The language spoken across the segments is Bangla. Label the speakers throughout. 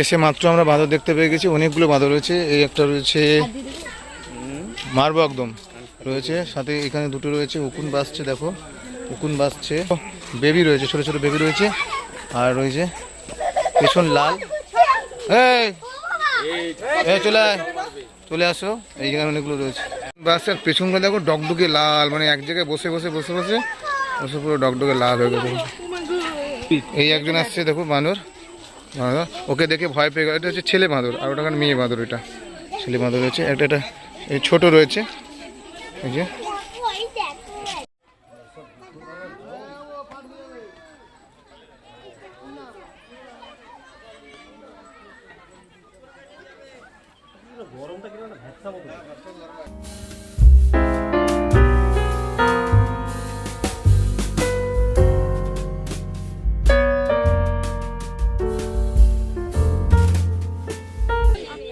Speaker 1: এসে মাত্র আমরা বাঁদর দেখতে পেয়ে গেছি, অনেকগুলো বাঁদর রয়েছে। এই একটা রয়েছে মারবো একদম রয়েছে, সাথে এখানে দুটো রয়েছে, উকুন বাসছে দেখো, উকুন বাসছে বেবি রয়েছে, ছোট ছোট বেবি রয়েছে, আর রয়েছে পেছন লাল। এই! চলে। চলে আসো, এইখানে অনেকগুলো রয়েছে। বাসের পেছনটা দেখো ডগডগে লাল মানে এক জায়গায় বসে বসে বসে বসে বসে পুরো ডগডগে লাল হয়ে গেছে। এই একজন আসছে, দেখো বাঁদর বাঁদর ওকে দেখে ভয় পেয়ে গেল। এটা হচ্ছে ছেলে বাঁদর, আর ওটা মেয়ে বাঁদর এটা। ছেলে বাঁদর রয়েছে। একটা এটা এই ছোট রয়েছে। এই যে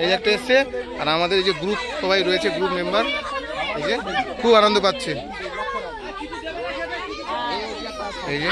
Speaker 1: এই যে একটা এসছে, আর আমাদের এই যে গ্রুপ সবাই রয়েছে গ্রুপ মেম্বার এই যে খুব আনন্দ পাচ্ছে। এই যে